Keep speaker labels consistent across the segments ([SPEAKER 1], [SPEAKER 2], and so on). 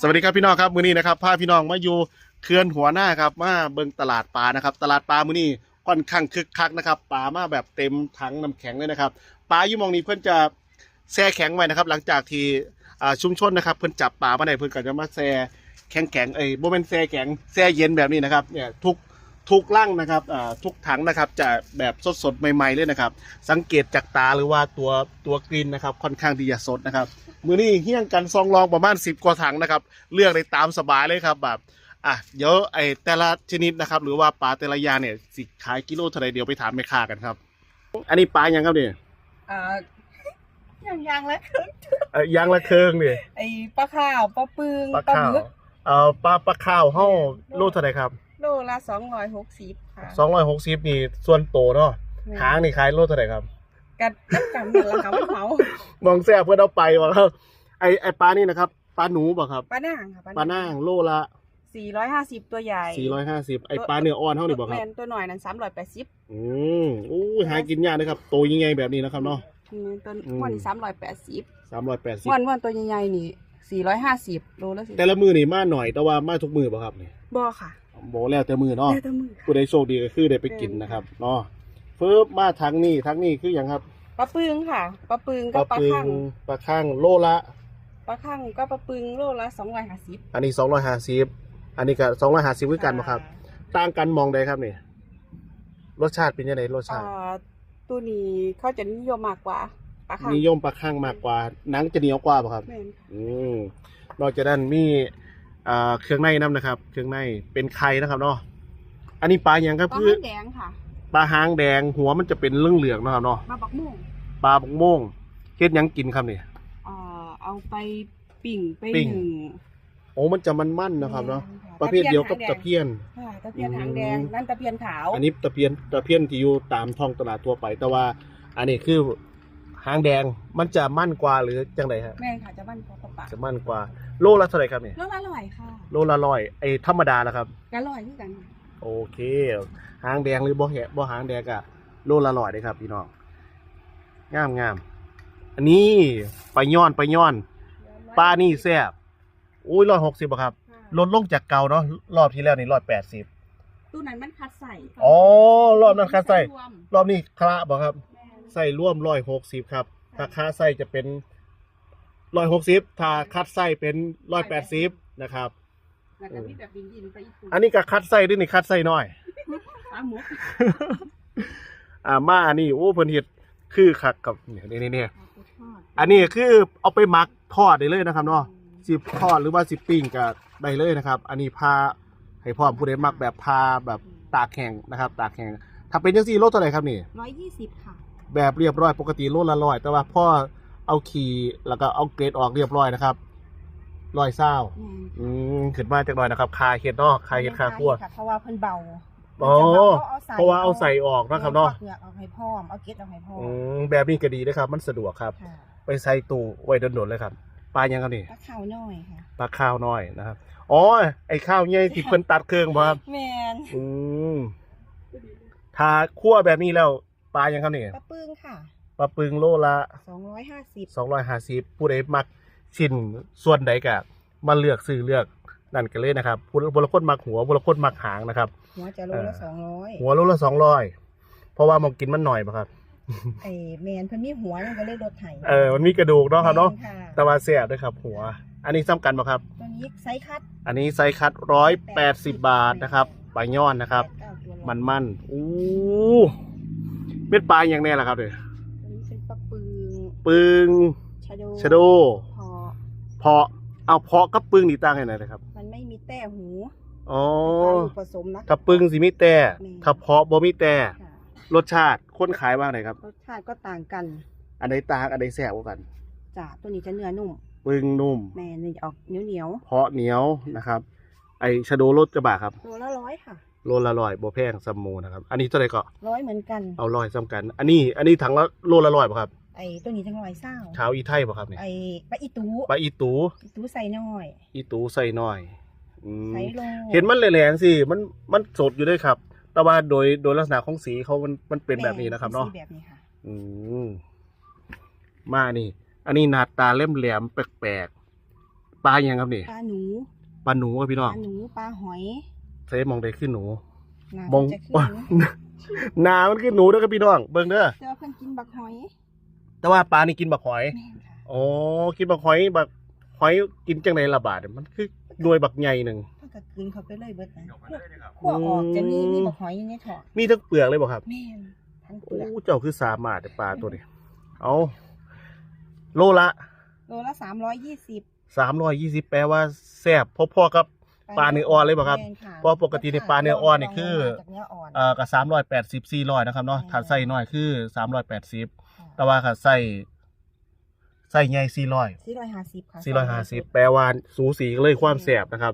[SPEAKER 1] สวัสดีครับพี่น้องครับมื้อนี้นะครับพาพี่น้องมาอยู่เขื่อนหัวหน้าครับมาเบิ่งตลาดปลานะครับ ตลาดปลามื้อนี้ค่อนข้างคึกคักนะครับปลามาแบบเต็มถังน้ำแข็งเลยนะครับปลาอยู่มองนี้เพื่อนจะแช่แข็งไว้นะครับ หลังจากที่อ่าชุมชนนะครับ เพื่อนจับปลามาได้เพื่อนก็จะมาแช่แข็งแข็งเอ้ยโบเมนแช่แข็งแช่เย็นแบบนี้นะครับเนี่ยทุก ทุกลังนะครับอ่าทุกถังนะครับจะแบบสดๆใหม่ๆเลยนะครับ สังเกตจากตาหรือว่าตัวตัวกรีนนะครับค่อนข้างที่จะสดนะครับมือนี้เฮี้ยงกันซองรองประมาณสิบกว่าถังนะครับ เลือกได้ตามสบายเลยครับแบบอะเดี๋ยวไอ้แต่ละชนิดนะครับ หรือว่าปลาแต่ละอย่างเนี่ยสิขายกิโลเท่าไหรเดี๋ยวไปถามแม่ค้ากันครับ อันนี้ปลายังครับเนี่ย
[SPEAKER 2] อ่าอย่างอย่างแล้ว
[SPEAKER 1] เอ่อยางละเคิงเนี่ย
[SPEAKER 2] ไอ้ปลาข้าวปลาปึง
[SPEAKER 1] ปลาข้าว
[SPEAKER 2] บึก
[SPEAKER 1] เอ่อปลาปลาข้าวเฮาโลเท่าไหรครับ
[SPEAKER 2] โลละสองร้อยหกสิบค่ะ
[SPEAKER 1] สองร้อยหกสิบนี่ส่วนโตเนาะหางนี่ขายโลเท่าไหรครับ
[SPEAKER 2] กันกันกันนั่นแหละค่ะมันเหมาม
[SPEAKER 1] องแซ่บเพื่อนเอาไปว่าครับไอไอปลานี่นะครับปลาหนูบ่ครับ
[SPEAKER 2] ปลาหน้างค่ะ
[SPEAKER 1] ปลาหน้างโลละ
[SPEAKER 2] สี่ร้อยห้าสิบตัวใหญ่
[SPEAKER 1] สี่ร้อยห้าสิบไอปลาเนื้ออ่อนเท่านี่บ่ค
[SPEAKER 2] แม
[SPEAKER 1] รับ
[SPEAKER 2] นตัวหน่อยนั้นสามร้อยแปดสิบ
[SPEAKER 1] อืมอู้ยหากินยากนะครับโตยังไงแบบนี้นะครับเนาะ
[SPEAKER 2] ตัว
[SPEAKER 1] อืม
[SPEAKER 2] วันนี้สามร้อยแปดสิบ
[SPEAKER 1] สามร้อยแปดสิบ
[SPEAKER 2] วันวันตัวใหญ่ๆนี่สี่ร้อยห้าสิบโลละสิ
[SPEAKER 1] แต่ละมือนี่มาหน่อยแต่ว่ามาทุกมือป่ะครับนี่
[SPEAKER 2] บ่ค่ะ
[SPEAKER 1] บอกแล้วแต่มือเนาะ
[SPEAKER 2] แต่ตัวมือค่ะ
[SPEAKER 1] ผู้ใดโชคดีก็คือได้ไปกินนะครับเนาะเฟิบมาทั้งนี้ทั้งนี้คืออย่างครับ
[SPEAKER 2] ปลาปึงค่ะปลาปึง
[SPEAKER 1] ป
[SPEAKER 2] กั
[SPEAKER 1] ลา
[SPEAKER 2] บปลา
[SPEAKER 1] ปึง
[SPEAKER 2] ข้าง
[SPEAKER 1] ปลาข้างโลละ
[SPEAKER 2] ปลาข้างก็ปลาปึงโลละสองร้อยห้าสิบ
[SPEAKER 1] อันนี้สองร้อยห้าสิบอันนี้ก็สองร้อยห้าสิบคือกันป่ะครับ ต่างกันมองใดครับนี่รสชาติเป็นยังไงรส
[SPEAKER 2] อ่า
[SPEAKER 1] ชาติ
[SPEAKER 2] ตัวนี้เขาจะนิยมมากกว่าปลาข้าง
[SPEAKER 1] นิยมปลาข้างมากกว่าหนังจะเหนียวกว่าป่ะครับ
[SPEAKER 2] แม่น
[SPEAKER 1] อืมนอกจากนั้นมีอ่า เครื่องในน้ำนะครับ เครื่องในเป็นไข่นะครับเนาะอันนี้ปลาอย่างครับ
[SPEAKER 2] ปลา
[SPEAKER 1] คือ
[SPEAKER 2] หางแดงค่ะ
[SPEAKER 1] ปลาหางแดงหัวมันจะเป็นเรื่องเหลืองๆนะครับเนาะ
[SPEAKER 2] มาบักม่วง
[SPEAKER 1] ปลาบกโม่งเฮ็ดหยังกินครับเนี่ย
[SPEAKER 2] อ่าเอาไปปิ่งไป
[SPEAKER 1] ปิ้ง
[SPEAKER 2] หนึ่ง
[SPEAKER 1] โอ้มันจะมันๆนะครับเนาะ
[SPEAKER 2] แม่ค่
[SPEAKER 1] ประเภทเดียวกับตะเพียน
[SPEAKER 2] ค่ะตะเพียนหางแดง
[SPEAKER 1] อืม
[SPEAKER 2] นั่นตะเพียนขาว
[SPEAKER 1] อันนี้ตะเพียนตะเพียนที่อยู่ตามท้องตลาดทั่วไป แต่ว่า อันนี้คือ หางแดงมันจะมั่นกว่าหรือจังไดฮะ
[SPEAKER 2] แม่นค่ะจะบ้านพอกระปะ
[SPEAKER 1] จะมั่นกว่าโลละเท่าไหร่ครับเนี่ย
[SPEAKER 2] แล้วอร่อยค่ะ
[SPEAKER 1] โลละร้อยไอ้ธรรมดาละครับ
[SPEAKER 2] ก็อร่อยเหมือนกันค่ะ
[SPEAKER 1] โอเค หางแดงหรือบ่แหะบ่หางแดงอะโลละร้อยเลยครับพี่น้องงามงามอันนี้ไปย้อนไปย้อนปลานี่แซ่บอุ้ยร้อยหกสิบครับ
[SPEAKER 2] ค่ะ
[SPEAKER 1] ลดลงจากเก่าเนาะรอบที่แล้วนี่ร้อยแปดสิบ
[SPEAKER 2] ตู้นั้นมันคัดใส่ค่ะ
[SPEAKER 1] อ๋อรอบนั้นคัดใส่
[SPEAKER 2] รวม
[SPEAKER 1] รอบนี้คละบ่ครับ
[SPEAKER 2] แม่น
[SPEAKER 1] ใส่ร่วมร้อยหกสิบครับถ้าค่าใส่จะเป็นร้อยหกสิบถ้าคัดใส่เป็นร้อยแปดสิบนะครับ
[SPEAKER 2] แล้วก็มีแบบดินดินๆไปอีกตัว
[SPEAKER 1] อันนี้ก็คัดใส่ด้วยนี่คัดใส่น้อย
[SPEAKER 2] ปลาหมูค่ะ
[SPEAKER 1] อ่ามาอันนี้โอ้เพิ่นเฮ็ดคือคักกับเนี่ยนี่นี่
[SPEAKER 2] ปลาปูทอด
[SPEAKER 1] อันนี้คือเอาไปหมักทอดได้เลยนะครับเนาะสิทอดหรือว่าสิปิ้งก็ได้เลยนะครับ อันนี้พาให้พร้อมผู้ใดมักแบบพาแบบตากแห้งนะครับ ตากแห้งถ้าเป็นจังซี่โลเท่าไหร่ครับนี่
[SPEAKER 2] ร้อยยี่สิบค่ะ
[SPEAKER 1] แบบเรียบร้อยปกติโลละร้อยแต่ว่าพ่อเอาขี่แล้วก็เอาเกรดออกเรียบร้อยนะครับร้อยเศร้า
[SPEAKER 2] แม่น
[SPEAKER 1] อืมขึ้นมาจากหน่อยนะครับคาเห็ดเนาะคาเห็ดคาคั่ว
[SPEAKER 2] ค่ะเพราะว่าเพิ่นเบา
[SPEAKER 1] อ๋อ
[SPEAKER 2] มันจ
[SPEAKER 1] เพราะว่าเอาใส่ออกนะครับเนาะ
[SPEAKER 2] เปลือกเอาให้พร้อมเอาเกล็ดเอาให้พร้อม
[SPEAKER 1] อืมแบบนี้ก็ดีนะครับ มันสะดวกครับ
[SPEAKER 2] ค่ะ
[SPEAKER 1] ไปใส่ตู้ไว้โดนๆเลยครับปลายังครับนี่
[SPEAKER 2] ปลาขาวน้อยค่ะ
[SPEAKER 1] ปลาข้าวน้อยนะครับอ๋อไอ้ข้าวใหญ่ที่เพิ่นตัดเครื่องบ่ครับ
[SPEAKER 2] แมน
[SPEAKER 1] อืมทาคั่วแบบนี้แล้ว ปลายังครับนี่
[SPEAKER 2] ปลาปึ้งค่ะ
[SPEAKER 1] ปลาปึงโลละ
[SPEAKER 2] สองร้อยห้าสิบ
[SPEAKER 1] สองร้อยห้าสิบผู้ใดมักชิ้นส่วนใดกะมาเลือกซื้อเลือกนั่นกันเลยนะครับผู้ผู้ละคนมักหัวผู้ละคนมักหางนะครับ
[SPEAKER 2] หัวจะโลละ
[SPEAKER 1] เออ
[SPEAKER 2] สองร้อย
[SPEAKER 1] หัวโลละสองร้อยเพราะว่ามองกินมันหน่อยป่ะครับ
[SPEAKER 2] ไอ้แมนเพิ่นมีหัวมันก็เลยลดไถ
[SPEAKER 1] เออมันมีกระดูกเนาะครับเนาะ
[SPEAKER 2] แม่ค่ะ
[SPEAKER 1] แต่ว่าเสียด้วยครับ หัว อันนี้ซ้ำกันป่ะครับ
[SPEAKER 2] ตัวนี้ไซส์คัด
[SPEAKER 1] อันนี้ไซส์คัดร้อยแปดสิบบาทนะครับปลาย่อนนะครับ
[SPEAKER 2] แปดเก้าตัวร้อย
[SPEAKER 1] มันมันๆอู้ เม็ดปลาอย่างแน่ล่ะครับเดี๋ย
[SPEAKER 2] ตัวนี้เป็นปลาปึง
[SPEAKER 1] ปึง
[SPEAKER 2] ชะโด
[SPEAKER 1] ชะโด
[SPEAKER 2] พอ
[SPEAKER 1] เพาะเอาเพาะกับปึงนี่ต่างกันไหนนะครับ
[SPEAKER 2] มันไม่มีแต้หู
[SPEAKER 1] อ๋อ
[SPEAKER 2] ปลาลูกผสมนะ
[SPEAKER 1] ถ้าปึงสิมีแต่
[SPEAKER 2] แม่
[SPEAKER 1] ถ้าเพาะบ่มีแต่
[SPEAKER 2] ค่ะ
[SPEAKER 1] รสชาติคนขายบ้างไหนครับ
[SPEAKER 2] รสชาติก็ต่างกัน
[SPEAKER 1] อันใดต่างอันใดแสบกว่ากัน
[SPEAKER 2] จ้ะตัวนี้จะเนื้อนุ่ม
[SPEAKER 1] ปึงนุ่ม
[SPEAKER 2] แมนนี่จะออกเหนียวเหนียว
[SPEAKER 1] เพาะเหนียวนะครับ ไอชะโดรสกระบะครับ
[SPEAKER 2] ๆตัวละร้อยค่ะ
[SPEAKER 1] โลละร้อยโบแพงซัมโมนะครับ อันนี้เท่าไหร่ก็
[SPEAKER 2] ร้อยเหมือนกัน
[SPEAKER 1] เอาร้อยซ้ำกัน อันนี้ อันนี้ถังละโลละร้อยป่ะครับ
[SPEAKER 2] ไอ้ตัวนี้ทั้งร้อยเศร้า
[SPEAKER 1] เท้าอีไทยป่ะครับเนี่ย
[SPEAKER 2] ไอ้ปลาอีตู
[SPEAKER 1] ปลาอีตู
[SPEAKER 2] อีตูใส่น้อย
[SPEAKER 1] อีตูใส่หน่อยอืม
[SPEAKER 2] ใส่โล
[SPEAKER 1] เห็นมันแหลงๆสิ มัน มันสดอยู่ด้วยครับ แต่ว่าโดย โดยลักษณะของสีเขามัน มันเป็นแบบนี้นะครับเนาะ
[SPEAKER 2] สีแบบนี้ค่ะ
[SPEAKER 1] อืมมานี่ อันนี้หน้าตาเล่มแหลมแปลกๆปปลาอยังครับนี่
[SPEAKER 2] ปลาหนู
[SPEAKER 1] ปลาหนูครับพี่
[SPEAKER 2] ป
[SPEAKER 1] น้อ
[SPEAKER 2] ลางหนู ปลาหอย
[SPEAKER 1] เซมองได้ขึ้นหนู
[SPEAKER 2] น่
[SPEAKER 1] มอง
[SPEAKER 2] จะขึ้นหนู
[SPEAKER 1] หนามันขึ้นหนูเด้อครับพี่น้องเบิ่งเด้อ
[SPEAKER 2] แต่ว่าเพิ่นกินบักหอย
[SPEAKER 1] แต่ว่าปลานี่กินบักหอย
[SPEAKER 2] แม่นค่ะ
[SPEAKER 1] อ๋อกินบักหอยบักหอยกินจังไดละบาทมันคือหน่วยบักใหญ่หนึ่ง
[SPEAKER 2] เพิ่นก็กินเข้าไปเลยเบิดนะขั้วออกจะมีมีบักหอยอยู่ในท้อง
[SPEAKER 1] มีทั้งเปลือกเลยบ่ครับ
[SPEAKER 2] แม่นทั้งเป
[SPEAKER 1] โอ้
[SPEAKER 2] ลือก
[SPEAKER 1] เจ้าคือสามารถแต่ปลาตัวนี้เอาโลละ
[SPEAKER 2] โลละสามร้อยยี่สิบ
[SPEAKER 1] สามร้อยยี่สิบแปลว่าแซ่บพอๆกับ ปลาเนื้ออ่อนเลยบ่ครับ
[SPEAKER 2] แม่นค่ะ
[SPEAKER 1] เพราะปกติในปลาเนื้ออ่อนนี่คือ
[SPEAKER 2] จากเนื้ออ่อน
[SPEAKER 1] เอ่อกับสามร้อยแปดสิบสี่ร้อยนะครับเนาะ
[SPEAKER 2] อืม
[SPEAKER 1] ถ้าใส่น้อยคือสามร้อยแปดสิบ
[SPEAKER 2] ค่ะ
[SPEAKER 1] แต่ว่าค่ะใส่ใส่ใหญ่สี่ร้อย
[SPEAKER 2] สี่ร้อยห้าสิบค่ะ
[SPEAKER 1] สี่ร้อยห้าสิบแปลว่าสูสีกันเลยความแซ่บนะครับ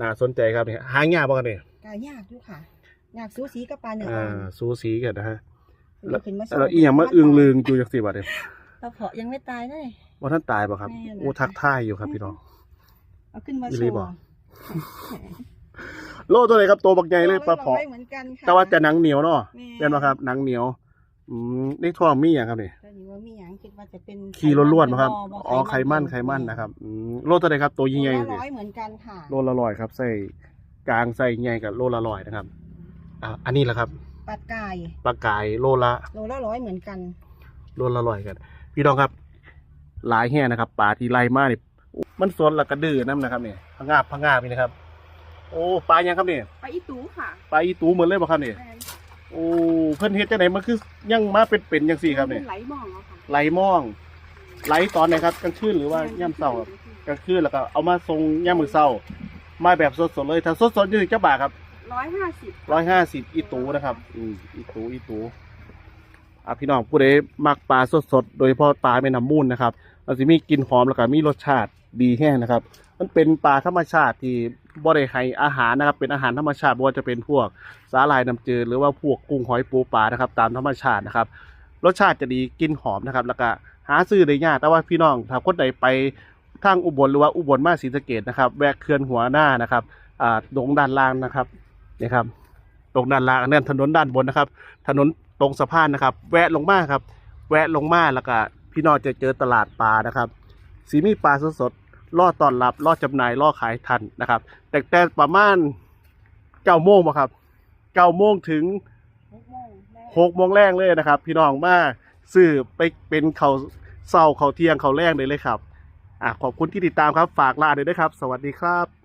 [SPEAKER 1] น่าสนใจครับเนี่ยหางยากบ่กันเนี่ย
[SPEAKER 2] ก็ยากอยู่ค่ะยากสูสีกับปลาเนื้อ
[SPEAKER 1] อ่
[SPEAKER 2] อ่อนา
[SPEAKER 1] สูสีกันนะฮะแล้ว
[SPEAKER 2] ขึ้นมา
[SPEAKER 1] แล้วอีหยังมาอึงลึงอยู่จังสี่บาทเนี่ย
[SPEAKER 2] เราเพาะยังไม่ตายเลย
[SPEAKER 1] ว่าท่านตายป่ะครับ
[SPEAKER 2] แม่น
[SPEAKER 1] โอ้ทักท่ายอยู่ครับพี่น้อง
[SPEAKER 2] เอาขึ้นมา
[SPEAKER 1] อี
[SPEAKER 2] โช
[SPEAKER 1] หลี
[SPEAKER 2] ว์
[SPEAKER 1] บ่ โลตัวไหนครับตัวบักใหญ่เลยปลา
[SPEAKER 2] อ
[SPEAKER 1] เผาะ
[SPEAKER 2] ไว้เหมือนกันค่ะ
[SPEAKER 1] แต่ว่าจะหนังเหนียวเนาะ
[SPEAKER 2] แม่
[SPEAKER 1] เป็นป่ะครับ หนังเหนียว อืมในท้องมีอย่างครับนี่
[SPEAKER 2] ตอนนี้ว่ามีอย่างคิดว่าจะเป็น
[SPEAKER 1] ขี้ล้วนๆป่ะครับ
[SPEAKER 2] บ่
[SPEAKER 1] อ๋อไขมันไขมันนะครับอืมโลตัวไหนครับ ตัว
[SPEAKER 2] โล
[SPEAKER 1] ใหญ่
[SPEAKER 2] ละ
[SPEAKER 1] ๆสิ
[SPEAKER 2] ร้อยเหมือนกันค่ะ
[SPEAKER 1] โลละร้อยครับ ใส่กลางใส่ใหญ่กับโลละร้อยนะครับอ่าอันนี้แหละครับ
[SPEAKER 2] ปลาไก่
[SPEAKER 1] ปลากายโลละ
[SPEAKER 2] โลละร้อยเหมือนกัน
[SPEAKER 1] โลละร้อยกัน พี่น้องครับหลายแห่นะครับปลาที่ไล่มาเนี่ย มันสนและกระดื้อน้ำนะครับเนี่ยพะงาบพะงาบนี่นะครับ โอ้ปลายังครับเนี่ย
[SPEAKER 2] ปลาอีตูค่ะ
[SPEAKER 1] ปลาอีตูเหมือนเลยบ่ครับเนี่ย
[SPEAKER 2] แม่น
[SPEAKER 1] โอ้เพิ่นเฮ็ดจังไดมันคือยังมาเป็นเป็นจังซี่ครับเนี่ย
[SPEAKER 2] ไหลหมองเอาค่ะ
[SPEAKER 1] ไหลมองไหลตอนไหนครับกลางคืนหรือว่าย่ำเช้าครับกลางคืนแล้วก็เอามาส่งย่ำมื้อเช้ามาแบบสดๆเลยถ้าสดๆอยู่ที่เจ้าบาทครับ
[SPEAKER 2] ร้อยห้าสิบ
[SPEAKER 1] ร้อยห้าสิบอีตูนะครับอืมอีตูอีตูอะพี่น้องผู้ใดมักปลาสดๆ โดยเฉพาะปลาแม่น้ำมูลนะครับมันจะมีกลิ่นหอมแล้วก็มีรสชาติ ดีแห้งนะครับ มันเป็นปลาธรรมชาติที่บ่ได้ให้อาหารนะครับ เป็นอาหารธรรมชาติบ่ว่าจะเป็นพวกสาหร่ายน้ำจืดหรือว่าพวกกุ้งหอยปูปลานะครับ ตามธรรมชาตินะครับ รสชาติจะดีกลิ่นหอมนะครับ แล้วก็หาซื้อได้ยากแต่ว่าพี่น้องถ้าคนใดไปทางอุบลหรือว่าอุบลมาศรีสะเกดนะครับ แวะเขื่อนหัวหน้านะครับอ่าตรงด้านล่างนะครับนี่ครับ ตรงด้านล่างนั่นถนนด้านบนนะครับ ถนนตรงสะพานนะครับ แวะลงมาครับ แวะลงมาแล้วก็พี่น้องจะเจอตลาดปลานะครับสีมีปลาสด ล่อตอนรับล่อจำหน่ายล่อขายทันนะครับ แต่แต่ประมาณเก้าโมงบ่ครับเก้าโมงถึง
[SPEAKER 2] หกโมง
[SPEAKER 1] แรกเลยนะครับ พี่น้องมาซื้อไปเป็นเขาเศร้าเขาเที่ยงเขาแรกเลยเลยครับอะขอบคุณที่ติดตามครับ ฝากลาเลยด้วยครับ สวัสดีครับ